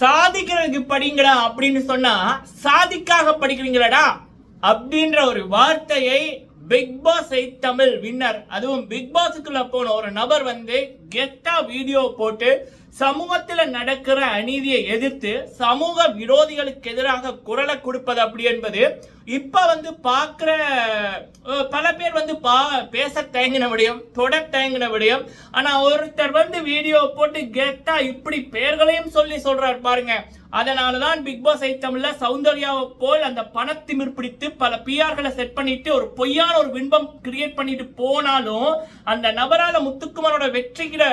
சாதிக்கிறதுக்கு படிங்கடா அப்படின்னு சொன்னா சாதிக்காக படிக்கிறீங்களடா அப்படின்ற ஒரு வார்த்தையை பிக் பாஸ் தமிழ் வின்னர் அதுவும் பிக் பாஸுக்குள்ள போன ஒரு நபர் வந்து கெத்தா வீடியோ போட்டு சமூகத்தில் நடக்கிற அநீதியை எதிர்த்து சமூக விரோதிகளுக்கு எதிராக குரலை கொடுப்பது அப்படி என்பது இப்போ வந்து பார்க்குற பல பேர் வந்து பா பேச தயங்கின விடயம் தொட தயங்கின விடயம். ஆனால் ஒருத்தர் வந்து வீடியோ போட்டு கெத்தா இப்படி பெயர்களையும் சொல்லி சொல்கிறார் பாருங்க. அதனாலதான் பிக் பாஸ் எயிட் தமிழ்ல சௌந்தர்யாவை போல் அந்த பணத்திமிர் பிடித்து பல பிஆர்களை செட் பண்ணிட்டு ஒரு பொய்யான ஒரு பின்பம் கிரியேட் பண்ணிட்டு போனாலும் அந்த நபரால முத்துக்குமாரோட வெற்றிகிற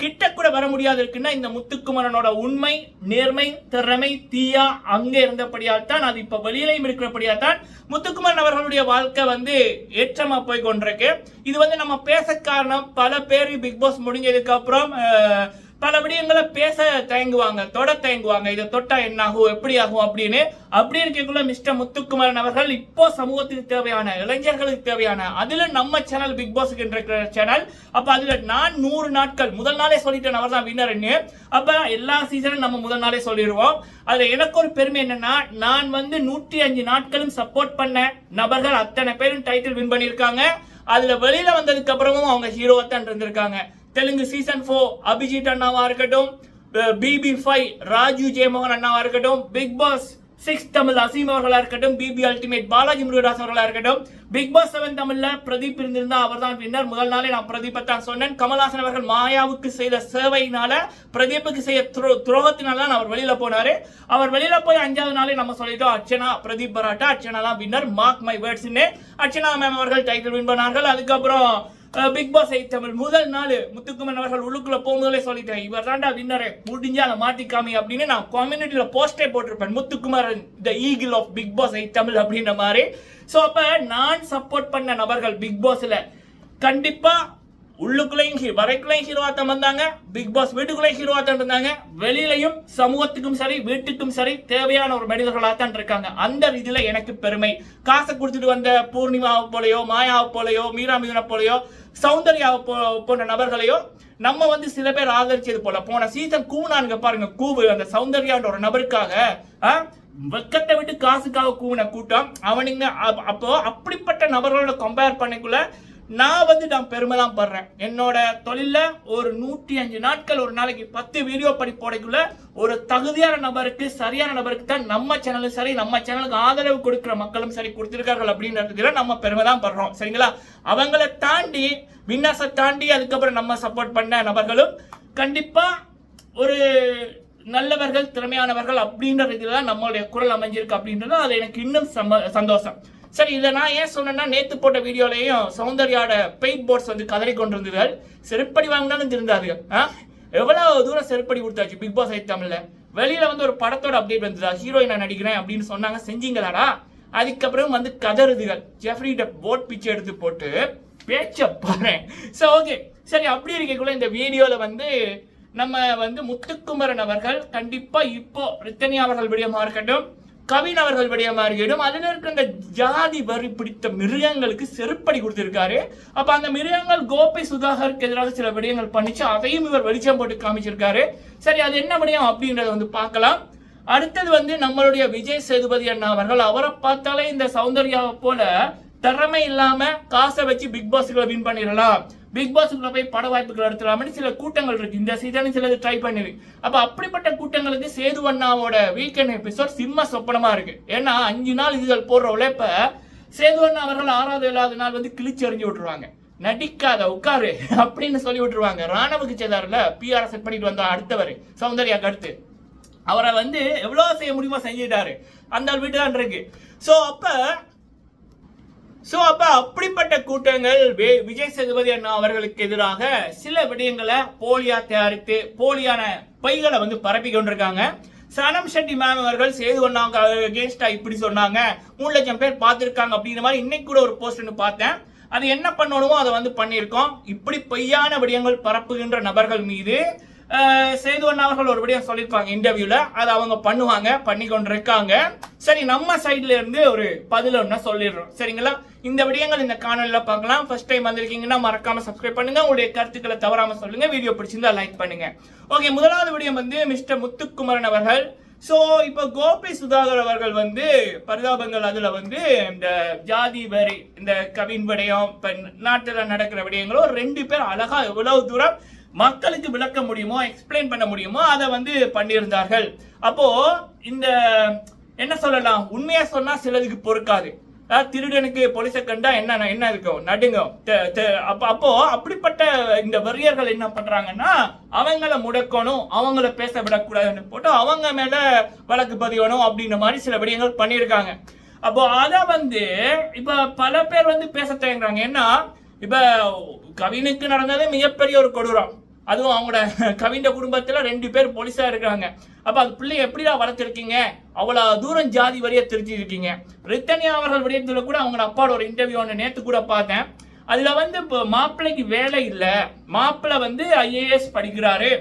கிட்ட கூட வர முடியாது இருக்குன்னா இந்த முத்துக்குமரனோட உண்மை நேர்மை திறமை தீயா அங்க இருந்தபடியால் தான் அது இப்ப வெளியிலையும் இருக்கிறபடியால் தான் முத்துக்குமரன் அவர்களுடைய வாழ்க்கை வந்து ஏற்றமா போய் கொண்டிருக்கு. இது வந்து நம்ம பேச காரணம் பல பேர் பிக் பாஸ் முடிஞ்சதுக்கு அப்புறம் பல விடயங்களை பேச தயங்குவாங்க தொட தயங்குவாங்க. இதை தொட்டா என்ன ஆகும் எப்படி ஆகும் அப்படின்னு அப்படி இருக்கக்குள்ள மிஸ்டர் முத்துக்குமரன் அவர்கள் இப்போ சமூகத்துக்கு தேவையான இளைஞர்களுக்கு தேவையான அதுல நம்ம சேனல் பிக் பாஸ்க்கு இருக்கிற சேனல் அப்ப அதுல நான் நூறு நாட்கள் முதல் நாளே சொல்லிட்டேன் அவர் தான் வின்னர்னு அப்ப எல்லா சீசனும் நம்ம முதல் நாளே சொல்லிடுவோம். அதுல எனக்கு ஒரு பெருமை என்னன்னா நான் வந்து நூற்றி அஞ்சு நாட்களும் சப்போர்ட் பண்ண நபர்கள் அத்தனை பேரும் டைட்டில் வின் பண்ணியிருக்காங்க. அதுல வெளியில வந்ததுக்கு அப்புறமும் அவங்க ஹீரோவா தான் இருந்திருக்காங்க. தெலுங்கு சீசன் ஃபோர் அபிஜித் அண்ணாவா இருக்கட்டும் பிபி ஃபைவ் ராஜு ஜெயமோகன் அண்ணாவா இருக்கட்டும் Bigg Boss six Tamil Azeem அவர்களா இருக்கட்டும் பிபி அல்டிமேட் பாலாஜி முருகதாஸ் அவர்களா இருக்கட்டும் பிக் பாஸ் செவன் தமிழ்ல பிரதீப் இருந்திருந்தா அவர் தான் வின்னர் முதல் நாளே நான் பிரதீப்பை தான் சொன்னேன். கமல்ஹாசன் அவர்கள் மாயாவுக்கு செய்த சேவையினால பிரதீப்புக்கு செய்ய துரோ துரோகத்தினால தான் அவர் வெளியில போனாரு. அவர் வெளியில போய் அஞ்சாவது நாளே நம்ம சொல்லிட்டோம் அர்ச்சனா பிரதீப் பராட்டா அர்ச்சனா தான் வின்னர் மார்க் மை வேர்ட்ஸ்னு அர்ச்சனா மேம் அவர்கள் டைட்டில் வின் பண்ணார்கள். அதுக்கப்புறம் பிக் பாஸ் எயிட் தமிழ் முதல் நாள் முத்துக்குமன் அவர்கள் உள்ளுக்குள்ள போகும்போதே சொல்லிட்டேன் இவர் தாண்டா வின்னரே முடிஞ்சு அதை மாத்திக்காமி அப்படின்னு நான் கம்யூனிட்டியில போஸ்டே போட்டிருப்பேன். Muthukumaran the eagle of Bigg Boss eight Tamil அப்படின்ற மாதிரி. ஸோ அப்ப நான் சப்போர்ட் பண்ண நபர்கள் பிக் பாஸ்ல கண்டிப்பா உள்ளுக்குள்ளேயும் ஹீ- வரைக்குள்ளேயும் ஹீரோவாத்தம் வந்தாங்க. பிக் பாஸ் வீட்டுக்குள்ளேயும் ஹீரோவாத்தம் இருந்தாங்க. வெளியிலையும் சமூகத்துக்கும் சரி வீட்டுக்கும் சரி தேவையான ஒரு மனிதர்களாக தான் இருக்காங்க. அந்த ரீதியில் எனக்கு பெருமை. காசை கொடுத்துட்டு வந்த பூர்ணிமாவை போலயோ மாயாவை போலயோ மீரா மீனா போலயோ சௌந்தர்யா போ போன்ற நபர்களையோ நம்ம வந்து சில பேர் ஆதரிச்சது போல. போன சீசன் கூனானுங்க பாருங்க கூவு. அந்த சௌந்தர்யான்ற ஒரு நபருக்காக வெக்கத்தை விட்டு காசுக்காக கூவின கூட்டம் அவனுங்க அப்போ அப்படிப்பட்ட நபர்களோட கம்பேர் பண்ணிக்குள்ள நான் வந்து நான் பெருமை தான் படுறேன். என்னோட தொழிலில் ஒரு நூற்றி அஞ்சு நாட்கள் ஒரு நாளைக்கு பத்து வீடியோ படி போடக்குள்ள ஒரு தகுதியான நபருக்கு சரியான நபருக்கு தான் நம்ம சேனலும் சரி நம்ம சேனலுக்கு ஆதரவு கொடுக்குற மக்களும் சரி கொடுத்துருக்கார்கள் அப்படின்றதுல நம்ம பெருமை தான் படுறோம். சரிங்களா? அவங்கள தாண்டி வின்னர்ஸை தாண்டி அதுக்கப்புறம் நம்ம சப்போர்ட் பண்ண நபர்களும் கண்டிப்பாக ஒரு நல்லவர்கள் திறமையானவர்கள் அப்படின்ற இதில் தான் நம்மளுடைய குரல் அமைஞ்சிருக்கு அப்படின்றது அது எனக்கு இன்னும் சம்ம- சந்தோஷம். சரி இதை நான் ஏன் சொன்னேன்னா நேத்து போட்ட வீடியோலையும் சௌந்தர்யாட பெயிண்ட் போர்ட்ஸ் வந்து கதறி கொண்டிருந்ததுகள் செருப்படி வாங்கினாலும் திருந்தாதுங்க ஆ? எவ்வளவு தூரம் செருப்படி கொடுத்தாச்சு பிக் பாஸ் ஐ தமிழ்ல? வெளியில வந்து ஒரு படத்தோட அப்டேட் வந்ததா? ஹீரோயின் நான் நடிக்கிறேன் அப்படின்னு சொன்னாங்க. செஞ்சீங்களாடா? அதுக்கப்புறம் வந்து கதறுதுகள். ஜெஃப்ரிட்ட போட் பிச்சை எடுத்து போட்டு பேச்ச பாரு. சோ ஓகே சரி அப்படி இருக்கக்குள்ள இந்த வீடியோல வந்து நம்ம வந்து முத்துக்குமரன் அவர்கள் கண்டிப்பா இப்போ ரித்தனி அவர்கள் விடயமா இருக்கட்டும். கவின் அவர்கள் விடயமா அதில் அதுல இருக்க இந்த ஜாதி வரி பிடித்த மிருகங்களுக்கு செருப்படி கொடுத்திருக்காரு. அப்ப அந்த மிருகங்கள் கோபை சுதாகருக்கு எதிராக சில விடயங்கள் பண்ணிச்சு அதையும் இவர் வெளிச்சம் போட்டு காமிச்சிருக்காரு. சரி அது என்ன விடயம் அப்படின்றத வந்து பார்க்கலாம். அடுத்தது வந்து நம்மளுடைய விஜய் சேதுபதி அண்ணா அவர்கள் அவரை பார்த்தாலே இந்த சௌந்தர்யாவை போல திறமை இல்லாம காசை வச்சு பிக் பாஸ்களை வின் பண்ணிடலாம். பிக் பாஸுக்குள்ள போய் பட வாய்ப்புகள் எடுத்துலாம்னு சில கூட்டங்கள் இருக்கு. இந்த சீசனும் சிலது ட்ரை பண்ணி அப்ப அப்படிப்பட்ட கூட்டங்களுக்கு சேது அண்ணாவோட வீக்கெண்ட் எபிசோட் சிம்ம சொப்பனமா இருக்கு. ஏன்னா அஞ்சு நாள் இதுகள் போடுற உழைப்ப சேது அண்ணா அவர்கள் ஆறாவது ஏழாவது நாள் வந்து கிழிச்சு எறிஞ்சு விட்டுருவாங்க. நடிக்காத உட்காரு அப்படின்னு சொல்லி விட்டுருவாங்க. ராணவுக்கு செய்தார்ல பிஆர் செட் பண்ணிட்டு வந்தா அடுத்தவர் சௌந்தர்யா கருத்து. அவரை வந்து எவ்வளவு செய்ய முடியுமோ செஞ்சிட்டாரு. அந்த வீட்டு தான் இருக்கு. ஸோ அப்போ ஸோ அப்ப அப்படிப்பட்ட கூட்டங்கள் வே- விஜய் சேதுபதி அண்ணா அவர்களுக்கு எதிராக சில விடயங்களை போலியா தயாரித்து போலியான பைகளை வந்து பரப்பி கொண்டிருக்காங்க. சனம் ஷெட்டி மேம் அவர்கள் சேது அண்ணாவுக்கு அகேன்ஸ்டா இப்படி சொன்னாங்க. மூணு லட்சம் பேர் பார்த்திருக்காங்க அப்படிங்கிற மாதிரி இன்னைக்கு கூட ஒரு போஸ்ட் ஒன்று பார்த்தேன். அது என்ன பண்ணணுமோ அதை வந்து பண்ணியிருக்கோம். இப்படி பொய்யான விடயங்கள் பரப்புகின்ற நபர்கள் மீது அஹ், சேது அவர்கள் ஒரு விடயம் சொல்லியிருப்பாங்க இன்டர்வியூல அதை அவங்க பண்ணுவாங்க பண்ணி கொண்டு இருக்காங்க சரி நம்ம சைட்ல இருந்து ஒரு பதில் ஒன்று சொல்லிடுறோம். சரிங்களா? இந்த விடயங்கள் இந்த காணொலியில் பார்க்கலாம். ஃபர்ஸ்ட் டைம் வந்திருக்கீங்கன்னா மறக்காம சப்ஸ்கிரைப் பண்ணுங்க. உங்களுடைய கருத்துக்களை தவறாம சொல்லுங்க. வீடியோ பிடிச்சிருந்தா லைக் பண்ணுங்க. ஓகே முதலாவது விடயம் வந்து மிஸ்டர் முத்துக்குமரன் அவர்கள். ஸோ இப்போ கோபி சுதாகர் அவர்கள் வந்து பரிதாபங்கள் அதில் வந்து இந்த ஜாதி வரி இந்த கவின் விடயம் இப்போ நாட்டில் நடக்கிற விடயங்களோ ரெண்டு பேர் அழகாக எவ்வளவு தூரம் மக்களுக்கு விளக்க முடியுமோ எக்ஸ்பிளைன் பண்ண முடியுமோ அதை வந்து பண்ணியிருந்தார்கள். அப்போ இந்த என்ன சொல்லலாம்? உண்மையா சொன்னா சிலதுக்கு பொறுக்காது. திருடனுக்கு போலீஸை கண்டா என்ன என்ன இருக்கும்? நடுங்கும். அப்போ அப்படிப்பட்ட இந்த வெறியர்கள் என்ன பண்றாங்கன்னா அவங்கள முடக்கணும் அவங்கள பேச விடக்கூடாதுன்னு போட்டு அவங்க மேல வழக்கு பதிவணும் அப்படின்ற மாதிரி சில விடயங்கள் பண்ணியிருக்காங்க. அப்போ அதை வந்து இப்ப பல பேர் வந்து பேச தயங்குறாங்க. ஏன்னா இப்போ கவினுக்கு நடந்தது மிகப்பெரிய ஒரு கொடூரம். அதுவும் அவங்களோட கவிண்ட குடும்பத்தில் ரெண்டு பேர் போலீஸாக இருக்கிறாங்க. அப்போ அந்த பிள்ளைய எப்படிடா வளர்த்துருக்கீங்க? அவ்வளோ தூரம் ஜாதி வரியை திருத்திருக்கீங்க ரித்தனியா அவர்கள் விடயத்தில் கூட அவங்க அப்பாவோட ஒரு இன்டர்வியூ ஒன்று நேற்று கூட பார்த்தேன். அதில் வந்து இப்போ மாப்பிள்ளைக்கு வேலை இல்லை. மாப்பிள்ளை வந்து ஐஏஎஸ் படிக்கிறாரு.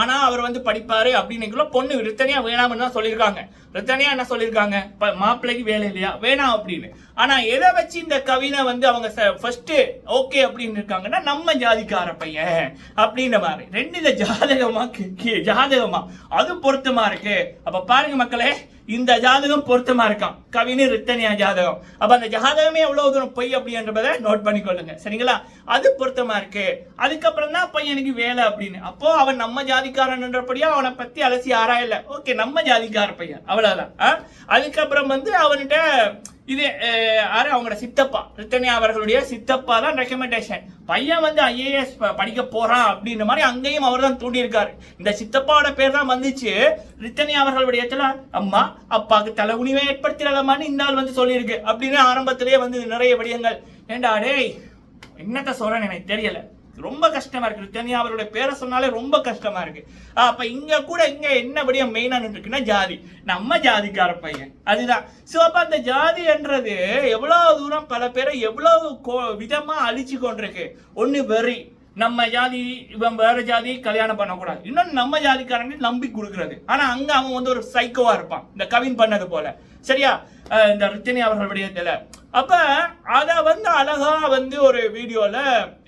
ஆனால் அவர் வந்து படிப்பார் அப்படின்னு பொண்ணு ரித்தனியாக வேணாம்னு தான் சொல்லியிருக்காங்க. ரித்தனியா என்ன சொல்லியிருக்காங்க? மாப்பிள்ளைக்கு வேலை இல்லையா? வேணாம் அப்படின்னு. ஆனா எதை வச்சு இந்த கவினை வந்து அவங்க ஃபர்ஸ்ட் ஓகே அப்படின்னு இருக்காங்கன்னா நம்ம ஜாதிக்கார பையன் அப்படின்ற மாதிரி. ரெண்டு இந்த ஜாதகமா கி- கி- ஜாதகமா? அது பொருத்தமா இருக்கு. அப்ப பாருங்க மக்களே இந்த ஜாதகம் பொருத்தமா இருக்கான் கவினு ரித்தனியா ஜாதகம். அப்ப அந்த ஜாதகமே எவ்வளவு தூரம் பொய் அப்படின்றத நோட் பண்ணிக்கொள்ளுங்க. சரிங்களா? அது பொருத்தமா இருக்கு. அதுக்கப்புறம் தான் பையனுக்கு வேலை அப்படின்னு. அப்போ அவன் நம்ம ஜாதிக்காரன்றபடியா அவனை பத்தி அலசி ஆராயல. ஓகே நம்ம ஜாதிக்கார பையன். அவன் அவ்வளோதான் அதுக்கப்புறம் வந்து அவன்கிட்ட இது யாரு? அவங்களோட சித்தப்பா ரித்தனியா அவர்களுடைய சித்தப்பா தான் ரெக்கமெண்டேஷன் பையன் வந்து ஐஏஎஸ் படிக்க போறான் அப்படின்ற மாதிரி அங்கேயும் அவர் தான் தூண்டியிருக்காரு. இந்த சித்தப்பாவோட பேர் தான் வந்துச்சு. ரித்தனியா அவர்களுடைய இடத்துல அம்மா அப்பாவுக்கு தலை உணிவை ஏற்படுத்திடலாமான்னு இந்த ஆள் வந்து சொல்லியிருக்கு. அப்படின்னு ஆரம்பத்திலேயே வந்து நிறைய விடயங்கள். ஏண்டா டேய் என்னத்த சொல்றேன்னு எனக்கு தெரியல. ரொம்ப கஷ்டமா இருக்கு. ரித்தனியா அவருடைய பேரை சொன்னாலே ரொம்ப கஷ்டமா இருக்கு. அப்ப இங்க கூட இங்க என்ன மெயினா இருக்குன்னா ஜாதி. நம்ம ஜாதிக்கார பையன். அதுதான். சோ அப்ப அந்த ஜாதின்றது எவ்வளவு தூரம் பல பேரை எவ்வளவு கோ- விதமா அழிச்சு கொண்டிருக்கு. ஒண்ணு வெறி. நம்ம ஜாதி இவன் வேற ஜாதி கல்யாணம் பண்ணக்கூடாது. இன்னொன்னு நம்ம ஜாதிக்காரங்க நம்பி கொடுக்கறது. ஆனா அங்க அவன் வந்து ஒரு சைக்கோவா இருப்பான். இந்த கவின் பண்ணது போல. சரியா? இந்த ரித்தினி அவர்களுடைய விடயத்துல அப்ப அதை வந்து அழகா வந்து ஒரு வீடியோல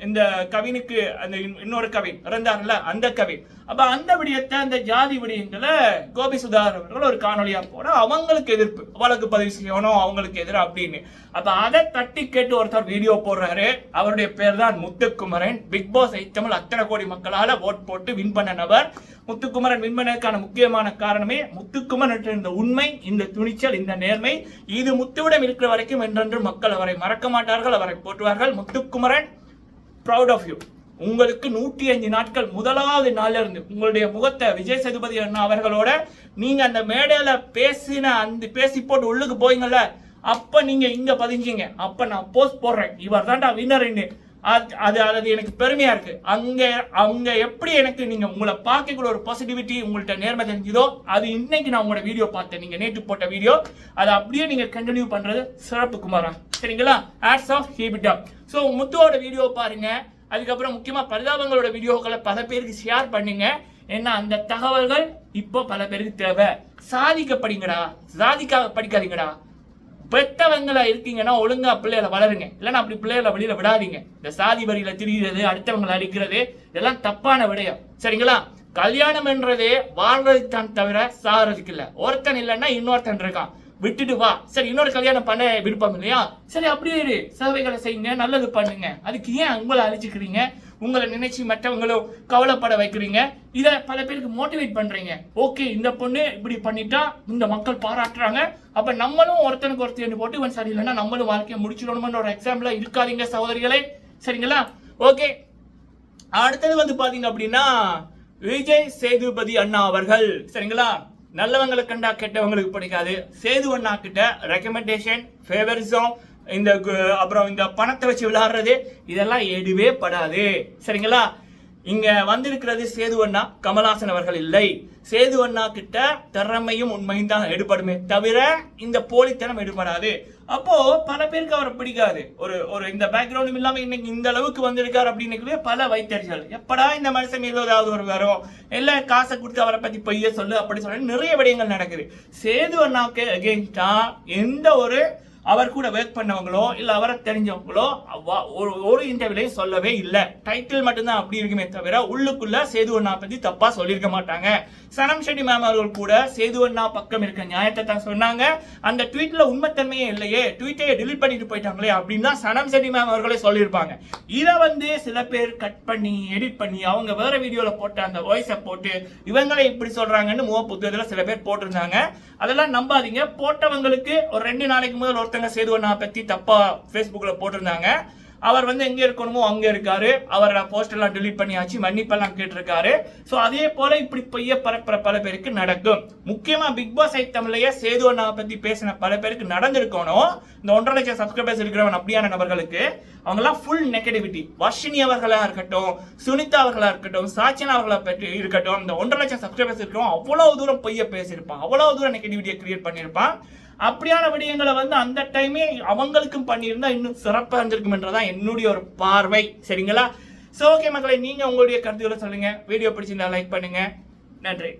இந்த கவினுக்கு அந்த இன்னொரு கவின் இருந்தார்ல அந்த கவின். அப்ப அந்த விடயத்தை அந்த ஜாதி விடயங்களை கோபி சுதாகர் அவர்கள் ஒரு காணொலியா போட அவங்களுக்கு எதிர்ப்பு. வழக்கு பதிவு செய்யணும் அவங்களுக்கு எதிராக அப்படின்னு. அப்ப அதை தட்டி கேட்டு ஒருத்தர் வீடியோ போடுறாரு. அவருடைய பேர் தான் முத்துக்குமரன். பிக் பாஸ் தமிழ் அத்தனை கோடி மக்களால ஓட் போட்டு வின் பண்ண நபர். முத்துக்குமரன் வின் பண்ணதுக்கான முக்கியமான காரணமே முத்துக்குமரன் இந்த உண்மை இந்த துணிச்சல் இந்த நேர்மை. இது முத்துவிடம் இருக்கிற வரைக்கும் என்று மக்கள் அவரை மறக்க மாட்டார்கள் அவரை போற்றுவார்கள். முத்துக்குமரன் ப்ரௌட் ஆஃப் யூ உங்களுக்கு நூற்றி அஞ்சு நாட்கள் முதலாவது நாளிலிருந்து உங்களுடைய முகத்தை விஜய் சேதுபதி அண்ணா அவர்களோட நீங்க அந்த மேடையில பேசின அந்த பேசி போட்டு உள்ளுக்கு போயிங்கள்ல அப்ப நீங்க இங்க பதிஞ்சீங்க. அப்ப நான் போஸ்ட் போடுறேன். இவர் தான்டா வின்னர்னு அது அது அது எனக்கு பெருமையா இருக்கு. அங்க அங்கே எப்படி எனக்கு நீங்க உங்களை பார்க்கக்கூட ஒரு பாசிட்டிவிட்டி உங்கள்ட்ட நேர்மை தெரிஞ்சுதோ அது இன்னைக்கு நான் உங்களோட வீடியோ பார்த்தேன். நீங்க நேற்று போட்ட வீடியோ அதை அப்படியே நீங்க கண்டினியூ பண்றது சிறப்பு குமாரா. சரிங்களா? ஆட்ஸ் ஆஃப் ஹீபிட்டா ஸோ முத்துவோட வீடியோ பாருங்க. அதுக்கப்புறம் முக்கியமா பரிதாபங்களோட வீடியோக்களை பல பேருக்கு ஷேர் பண்ணுங்க. ஏன்னா அந்த தகவல்கள் இப்போ பல பேருக்கு தேவை. சாதிக்க படிங்கடா சாதிக்காக படிக்காதீங்கடா. பெத்தவங்களா இருக்கீங்கன்னா ஒழுங்கா பிள்ளைகளை வளருங்க. இல்லைன்னா அப்படி பிள்ளைகளை வெளியில விடாதீங்க. இந்த சாதி வரியில திரிகிறது அடுத்தவங்களை அடிக்கிறது இதெல்லாம் தப்பான விடயம். சரிங்களா? கல்யாணம் என்றதே வாழ்றதுக்கு தவிர சாகிறதுக்கு இல்ல. ஒருத்தன் இல்லைன்னா இன்னொருத்தன் இருக்கான். விட்டுட்டு வா. சரி இன்னொரு கல்யாணம் பண்ண விருப்பம் இல்லையா? சரி அப்படியே இரு. சேவைகளை செய்யுங்க நல்லது பண்ணுங்க. அதுக்கு ஏன் உங்களை அழிச்சுக்கிறீங்க? உங்களை நினைச்சு மற்றவங்களும் கவலைப்பட வைக்கிறீங்க. இதை பல பேருக்கு மோட்டிவேட் பண்றீங்க. ஓகே இந்த பொண்ணு இப்படி பண்ணிட்டா இந்த மக்கள் பாராட்டுறாங்க. அப்ப நம்மளும் ஒருத்தனுக்கு ஒருத்தர் போட்டு இவன் சரியில்லைன்னா நம்மளும் வாழ்க்கையை முடிச்சிடணும்னு ஒரு எக்ஸாம்பிளா இருக்காதீங்க சகோதரிகளே. சரிங்களா? ஓகே அடுத்தது வந்து பாத்தீங்க அப்படின்னா விஜய் சேதுபதி அண்ணா அவர்கள். சரிங்களா? நல்லவங்களை கண்டா கெட்டவங்களுக்கு பிடிக்காது. சேது அண்ணா கிட்ட ரெக்கமெண்டேஷன் ஃபேவரிசம் இந்த அப்புறம் இந்த பணத்தை வச்சு விளையாடுறது இதெல்லாம் எடுவே படாது. சரிங்களா? இங்க வந்திருக்கிறது சேதுவண்ணா கமலாசன் அவர்கள் இல்லை. சேதுவண்ணா கிட்ட திறமையும் உண்மையும் தான் எடுபடுமே தவிர இந்த போலித்தனம் எடுபடாது. அப்போ பல பேருக்கு அவரை பிடிக்காது. ஒரு ஒரு இந்த பேக்ரவுண்டும் இல்லாம இன்னைக்கு இந்த அளவுக்கு வந்திருக்காரு அப்படின்னு பல வைத்தறிச்சல் எப்படா இந்த மனுஷன் மீது ஏதாவது ஒரு வரும் இல்ல காசை கொடுத்து அவரை பத்தி பொய்ய சொல்லு அப்படி சொல்லி நிறைய விடயங்கள் நடக்குது. சேது அண்ணாவுக்கு அகேன்ஸ்டா எந்த ஒரு அவர் கூட ஒர்க் பண்ணவங்களோ இல்லை அவரை தெரிஞ்சவங்களோ அவ்வா ஒரு ஒரு இன்டர்வியூலையும் சொல்லவே இல்லை. டைட்டில் மட்டும்தான் அப்படி இருக்குமே தவிர உள்ளுக்குள்ள சேதுவண்ணா பற்றி தப்பாக சொல்லியிருக்க மாட்டாங்க. சனம் ஷெட்டி மேம் அவர்கள் கூட சேதுவண்ணா பக்கம் இருக்க நியாயத்தை தான் சொன்னாங்க. அந்த ட்வீட்டில் உண்மைத்தன்மையே இல்லையே ட்வீட்டையே டிலீட் பண்ணிட்டு போயிட்டாங்களே அப்படின்னு தான் சனம் ஷெட்டி மேம் அவர்களே சொல்லியிருப்பாங்க. இதை வந்து சில பேர் கட் பண்ணி எடிட் பண்ணி அவங்க வேற வீடியோவில் போட்ட அந்த வாய்ஸை போட்டு இவங்களே இப்படி சொல்கிறாங்கன்னு மூவ புத்தகத்தில் சில பேர் போட்டிருந்தாங்க. அதெல்லாம் நம்பாதீங்க. போட்டவங்களுக்கு ஒரு ரெண்டு நாளைக்கு முதல் ஒரு ஒருத்தங்க சேது அண்ணா பத்தி தப்பா Facebookல போட்டிருந்தாங்க. அவர் வந்து எங்க இருக்கணுமோ அங்க இருக்காரு. அவர் போஸ்ட் எல்லாம் delete பண்ணியாச்சு. மன்னிப்பெல்லாம் கேட்டிருக்காரு. சோ அதே போல இப்படி பொய்ய பரப்புற பல பேருக்கு நடக்கும். முக்கியமா பிக் பாஸ் ஐட்டம்லயே சேது அண்ணா பத்தி பேசின பல பேருக்கு நடந்திருக்கணும். இந்த ஒன்றரை லட்சம் சப்ஸ்கிரைபர்ஸ் இருக்கிறவன் அப்படியான நபர்களுக்கு அவங்கெல்லாம் ஃபுல் நெகட்டிவிட்டி வர்ஷினி அவர்களா இருக்கட்டும் சுனிதா அவர்களா இருக்கட்டும் சாச்சனா அவர்களா பற்றி இருக்கட்டும் இந்த ஒன்றரை லட்சம் சப்ஸ்கிரைபர்ஸ் இருக்கிறவன் அவ்வளவு தூரம் பொய்ய பேசியிருப்பான். அவ்வளவு தூரம் நெகட்டிவிட்டியை கிரியேட் பண்ணியிருப்பான். அப்படியான விடயங்களை வந்து அந்த டைமே அவங்களுக்கும் பண்ணியிருந்தா இன்னும் சிறப்பாக இருந்திருக்கும்ன்றதான் என்னுடைய ஒரு பார்வை. சரிங்களா? ஸோ ஓகே மக்களை நீங்கள் உங்களுடைய கருத்துக்களை சொல்லுங்கள் வீடியோ பிடிச்சிருந்தா லைக் பண்ணுங்கள் நன்றி.